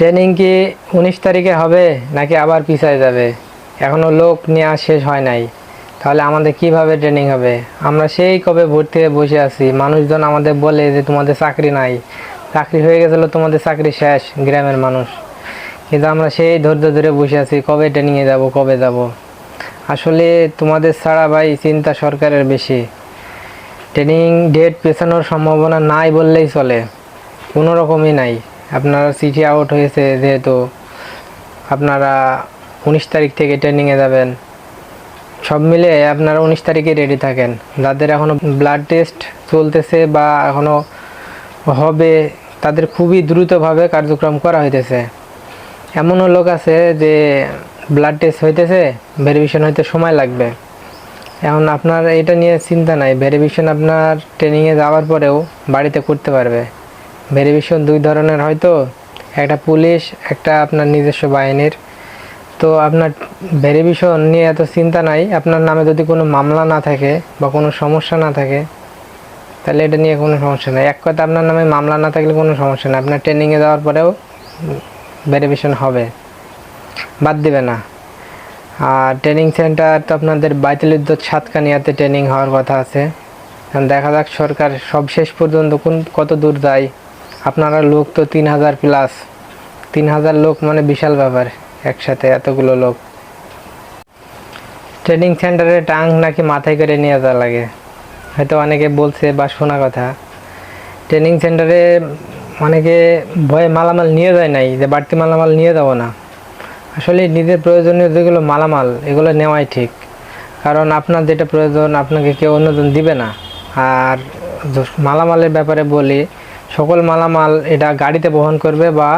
Training কি উনিশ তারিখে হবে নাকি আবার পিছায় যাবে? এখনও লোক নেওয়া শেষ হয় নাই। তাহলে আমাদের কীভাবে ট্রেনিং হবে? আমরা সেই কবে ভর্তি হয়ে বসে আছি। মানুষজন আমাদের বলে যে তোমাদের চাকরি নাই। চাকরি হয়ে গেছিল, তোমাদের চাকরি শেষ, গ্রামের মানুষ। কিন্তু আমরা সেই ধৈর্য ধরে বসে আছি, কবে ট্রেনিংয়ে যাব, কবে যাব? আসলে তোমাদের ছাড়া ভাই চিন্তা সরকারের বেশি। ট্রেনিং ডেট পেছানোর সম্ভাবনা নাই বললেই চলে। কোনো রকমই নাই। আপনারা চিঠি আউট হয়েছে যেহেতু, আপনারা উনিশ তারিখ থেকে ট্রেনিংয়ে যাবেন। সব মিলে আপনারা উনিশ তারিখে রেডি থাকেন। যাদের এখনও ব্লাড টেস্ট চলতেছে বা এখনও হবে, তাদের খুবই দ্রুতভাবে কার্যক্রম করা হইতেছে। এমনও লোক আছে যে ব্লাড টেস্ট হইতেছে ভেরিফিকেশন হইতে সময় লাগবে। এখন আপনার এটা নিয়ে চিন্তা নাই ভেরিফিকেশন আপনার ট্রেনিংয়ে যাওয়ার পরেও বাড়িতে করতে পারবে। ভেরিফিকেশন দুই ধরনের হয়তো একটা পুলিশ, একটা আপনার নিজস্ব বাহিনীর। তো আপনার ভেরিফিকেশন নিয়ে এত চিন্তা নাই। আপনার নামে যদি কোনো মামলা না থাকে বা কোনো সমস্যা না থাকে, তাহলে এটা নিয়ে কোনো সমস্যা নেই। এক কথা আপনার নামে মামলা না থাকলে কোনো সমস্যা নেই। আপনার ট্রেনিংয়ে যাওয়ার পরেও ভেরিফিকেশন হবে। বাদ দিবে না। আর ট্রেনিং সেন্টার তো আপনাদের বাইতুল উদ্যোগ সাতকানিয়াতে ট্রেনিং হওয়ার কথা আছে। দেখা যাক সরকার সব শেষ পর্যন্ত কোন, কত দূর যায়। আপনারা লোক তো তিন হাজার প্লাস তিন হাজার লোক মানে বিশাল ব্যাপার, একসাথে এতগুলো লোক। ট্রেনিং সেন্টারে টাং নাকি মাথায় করে নিয়ে যাওয়া লাগে। হয়তো অনেকে বলছে বা শোনা কথা। ট্রেনিং সেন্টারে অনেকে ভয়ে মালামাল নিয়ে যায় নাই, যে বাড়তি মালামাল নিয়ে যাব না। আসলে নিজের প্রয়োজনীয় যেগুলো মালামাল, এগুলো নেওয়াই ঠিক। কারণ আপনার যেটা প্রয়োজন, আপনাকে কেউ অন্যজন দিবে না। আর মালামালের ব্যাপারে বলি সকল মালামাল এটা গাড়িতে বহন করবে বা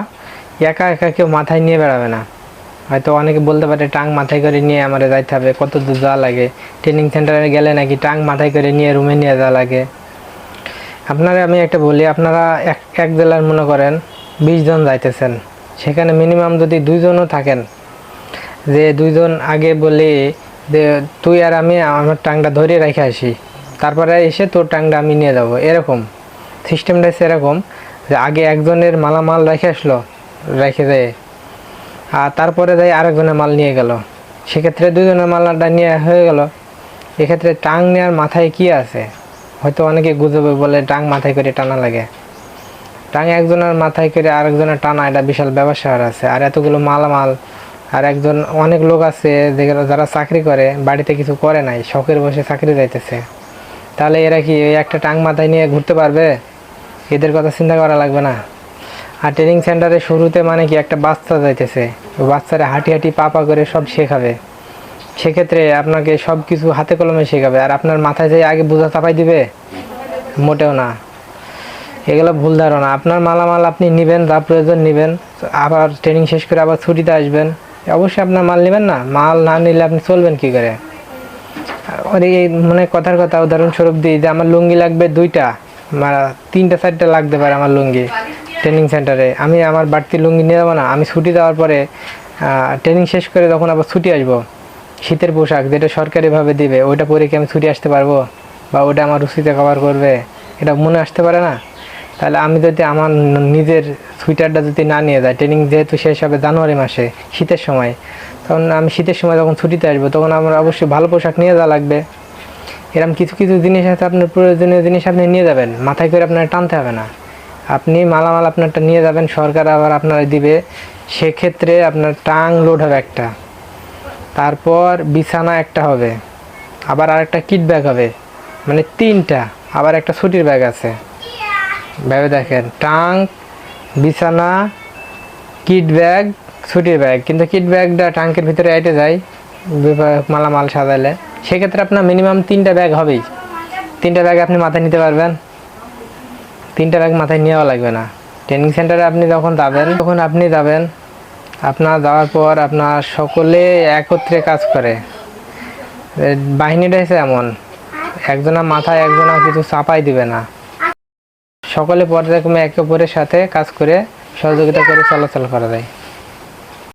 একা একা কেউ মাথায় নিয়ে বেড়াবে না। হয়তো অনেকে বলতে পারে, টাং মাথায় করে নিয়ে আমার যাইতে হবে, কত দূর যাওয়া লাগে? ট্রেনিং সেন্টারে গেলে নাকি টাং মাথায় করে নিয়ে রুমে নিয়ে যাওয়া লাগে? আপনারা আমি একটা বলি, আপনারা এক এক জেলার মনে করেন বিশ জন যাইতেছেন, সেখানে মিনিমাম যদি দুইজনও থাকেন, যে দুইজন আগে বলে যে, তুই আর আমি, আমার টাংটা ধরে রেখে আসি, তারপরে এসে তোর টাংটা আমি নিয়ে যাব। এরকম। সিস্টেমটা সেরকম যে আগে একজনের মালামাল রেখে আসলো, রেখে দেয় আর তারপরে যাই আরেকজনের মাল নিয়ে গেল। সেক্ষেত্রে দুজনের মালটা নিয়ে হয়ে গেল। এক্ষেত্রে টাং নেওয়ার মাথায় কি আছে? হয়তো অনেকে গুজবে বলে টাং মাথায় করে টানা লাগে। টাং একজনের মাথায় করে আরেকজনের টানা, এটা বিশাল ব্যবসা আছে। আর এতগুলো মালামাল, আর একজন অনেক লোক আছে যেগুলো যারা চাকরি করে, বাড়িতে কিছু করে নাই, শখের বসে চাকরি যাইতেছে। তাহলে এরা কি একটা টাং মাথায় নিয়ে ঘুরতে পারবে? এদের কথা চিন্তা করা লাগবে না। আর ট্রেনিং সেন্টারে শুরুতে মানে কি একটা বাচ্চা যাইতেছে। বাচ্চারা হাঁটি হাঁটি পা পা করে সব শেখাবে। সেক্ষেত্রে আপনাকে সব কিছু হাতে কলমে শেখাবে। আর আপনার মাথায় যে আগে বোঝা চাপাই দিবে, মোটেও না। এগুলো ভুল ধারণা। আপনার মালামাল আপনি নেবেন, যা প্রয়োজন নেবেন। আবার ট্রেনিং শেষ করে আবার ছুটিতে আসবেন। অবশ্যই আপনার মাল নেবেন না। মাল না নিলে আপনি চলবেন কি করে? মানে কথার কথা উদাহরণস্বরূপ দিই যে, আমার লুঙ্গি লাগবে দুইটা। মা- তিনটা, চারটা লাগতে পারে আমার লুঙ্গি ট্রেনিং সেন্টারে আমি আমার বাড়তি লুঙ্গি নিয়ে যাব না, আমি ছুটি দেওয়ার পরে ট্রেনিং শেষ করে তখন আবার ছুটি আসব। শীতের পোশাক যেটা সরকারিভাবে দিবে, ওইটা পরে কি আমি ছুটি আসতে পারব? বা ওটা আমার রুচিতে কভার করবে? এটা মনে আসতে পারে না? তাহলে আমি যদি আমার নিজের সুইটারটা যদি না নিয়ে যাই ট্রেনিং যেহেতু শেষ হবে জানুয়ারি মাসে, শীতের সময়, তখন আমি শীতের সময় যখন ছুটিতে আসব, তখন আমার অবশ্যই ভালো পোশাক নিয়ে যাওয়া লাগবে। এরকম কিছু কিছু জিনিস আছে আপনার প্রয়োজনীয় জিনিস আপনি নিয়ে যাবেন। মাথায় করে আপনার টানতে হবে না। আপনি মালামাল আপনারটা নিয়ে যাবেন, সরকার আবার আপনারা দিবে। সেক্ষেত্রে আপনার টাং লোড হবে একটা। তারপর বিছানা একটা হবে। আবার আরেকটা কিট ব্যাগ হবে। মানে তিনটা। আবার একটা ছুটির ব্যাগ আছে। ভেবে দেখেন, টাং, বিছানা কিট ব্যাগ ছুটির ব্যাগ কিন্তু কিট ব্যাগটা ট্যাঙ্কের ভিতরে আইটে যায় মালামাল সাজালে। সেক্ষেত্রে আপনার মিনিমাম তিনটা ব্যাগ হবেই। তিনটা ব্যাগ আপনি মাথায় নিতে পারবেন। তিনটা ব্যাগ মাথায় নেওয়া লাগবে না। ট্রেনিং সেন্টারে আপনি যখন যাবেন, তখন আপনি যাবেন। আপনার যাওয়ার পর আপনার সকলে একত্রে কাজ করে। বাহিনীটা হচ্ছে এমন। একজনা মাথায়, একজনা কিছু চাপাই দিবে না। সকলে পর্যায়ক্রমে একে অপরের সাথে কাজ করে সহযোগিতা করে চলাচল করা যায়।